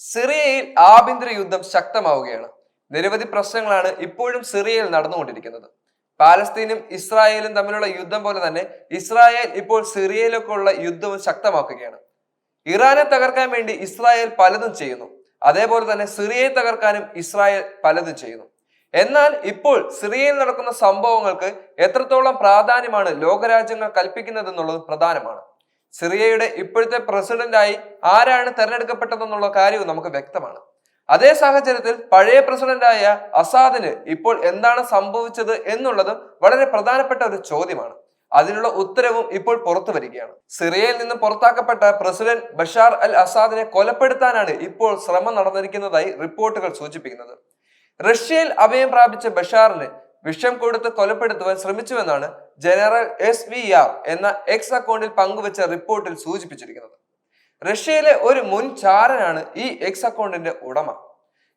സിറിയയിൽ ആഭ്യന്തര യുദ്ധം ശക്തമാവുകയാണ്. നിരവധി പ്രശ്നങ്ങളാണ് ഇപ്പോഴും സിറിയയിൽ നടന്നുകൊണ്ടിരിക്കുന്നത്. പാലസ്തീനും ഇസ്രായേലും തമ്മിലുള്ള യുദ്ധം പോലെ തന്നെ ഇസ്രായേൽ ഇപ്പോൾ സിറിയയിലേക്കുള്ള യുദ്ധവും ശക്തമാക്കുകയാണ്. ഇറാനെ തകർക്കാൻ വേണ്ടി ഇസ്രായേൽ പലതും ചെയ്യുന്നു. അതേപോലെ തന്നെ സിറിയയെ തകർക്കാനും ഇസ്രായേൽ പലതും ചെയ്യുന്നു. എന്നാൽ ഇപ്പോൾ സിറിയയിൽ നടക്കുന്ന സംഭവങ്ങൾക്ക് എത്രത്തോളം പ്രാധാന്യമാണ് ലോകരാജ്യങ്ങൾ കൽപ്പിക്കുന്നത് എന്നുള്ളത് പ്രധാനമാണ്. സിറിയയുടെ ഇപ്പോഴത്തെ പ്രസിഡന്റായി ആരാണ് തെരഞ്ഞെടുക്കപ്പെട്ടതെന്നുള്ള കാര്യവും നമുക്ക് വ്യക്തമാണ്. അതേ സാഹചര്യത്തിൽ പഴയ പ്രസിഡന്റായ അസാദിന് ഇപ്പോൾ എന്താണ് സംഭവിച്ചത് എന്നുള്ളതും വളരെ പ്രധാനപ്പെട്ട ഒരു ചോദ്യമാണ്. അതിനുള്ള ഉത്തരവും ഇപ്പോൾ പുറത്തു വരികയാണ്. സിറിയയിൽ നിന്ന് പുറത്താക്കപ്പെട്ട പ്രസിഡന്റ് ബഷാർ അൽ അസാദിനെ കൊലപ്പെടുത്താനാണ് ഇപ്പോൾ ശ്രമം നടന്നിരിക്കുന്നതായി റിപ്പോർട്ടുകൾ സൂചിപ്പിക്കുന്നത്. റഷ്യയിൽ അഭയം പ്രാപിച്ച ബഷാറിന് വിഷം കൊടുത്ത് കൊലപ്പെടുത്തുവാൻ ശ്രമിച്ചുവെന്നാണ് ജനറൽ എസ് വി ആർ എന്ന എക്സ് അക്കൗണ്ടിൽ പങ്കുവച്ച റിപ്പോർട്ടിൽ സൂചിപ്പിച്ചിരിക്കുന്നത്. റഷ്യയിലെ ഒരു മുൻ ചാരനാണ് ഈ എക്സ് അക്കൗണ്ടിന്റെ ഉടമ.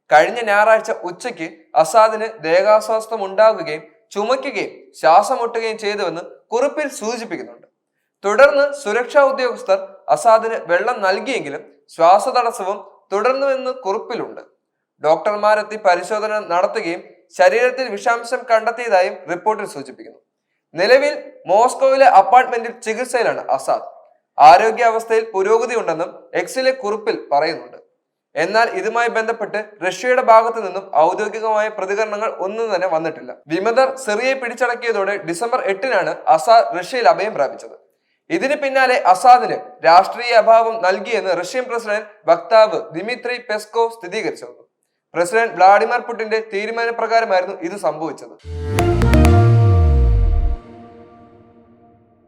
കഴിഞ്ഞ ഞായറാഴ്ച ഉച്ചയ്ക്ക് അസാദിന് ദേഹാസ്വാസ്ഥം ഉണ്ടാകുകയും ചുമയ്ക്കുകയും ശ്വാസം മുട്ടുകയും ചെയ്തുവെന്ന് കുറിപ്പിൽ സൂചിപ്പിക്കുന്നുണ്ട്. തുടർന്ന് സുരക്ഷാ ഉദ്യോഗസ്ഥർ അസാദിന് വെള്ളം നൽകിയെങ്കിലും ശ്വാസതടസ്സവും തുടർന്നുവെന്ന് കുറിപ്പിലുണ്ട്. ഡോക്ടർമാരെത്തി പരിശോധന നടത്തുകയും ശരീരത്തിൽ വിഷാംശം കണ്ടെത്തിയതായും റിപ്പോർട്ടിൽ സൂചിപ്പിക്കുന്നു. നിലവിൽ മോസ്കോയിലെ അപ്പാർട്ട്മെന്റിൽ ചികിത്സയിലാണ് അസാദ്. ആരോഗ്യാവസ്ഥയിൽ പുരോഗതി ഉണ്ടെന്നും എക്സിലെ കുറിപ്പിൽ പറയുന്നുണ്ട്. എന്നാൽ ഇതുമായി ബന്ധപ്പെട്ട് റഷ്യയുടെ ഭാഗത്തു നിന്നും ഔദ്യോഗികമായ പ്രതികരണങ്ങൾ ഒന്നും തന്നെ വന്നിട്ടില്ല. വിമതർ സിറിയയെ പിടിച്ചടക്കിയതോടെ ഡിസംബർ എട്ടിനാണ് അസാദ് റഷ്യയിൽ അഭയം പ്രാപിച്ചത്. ഇതിന് പിന്നാലെ അസാദിന് രാഷ്ട്രീയ അഭാവം നൽകിയെന്ന് റഷ്യൻ പ്രസിഡന്റ് വക്താവ് ദിമിത്രി പെസ്കോ സ്ഥിരീകരിച്ചിരുന്നു. പ്രസിഡന്റ് വ്ളാഡിമിർ പുടിന്റെ തീരുമാനപ്രകാരമായിരുന്നു ഇത് സംഭവിച്ചത്.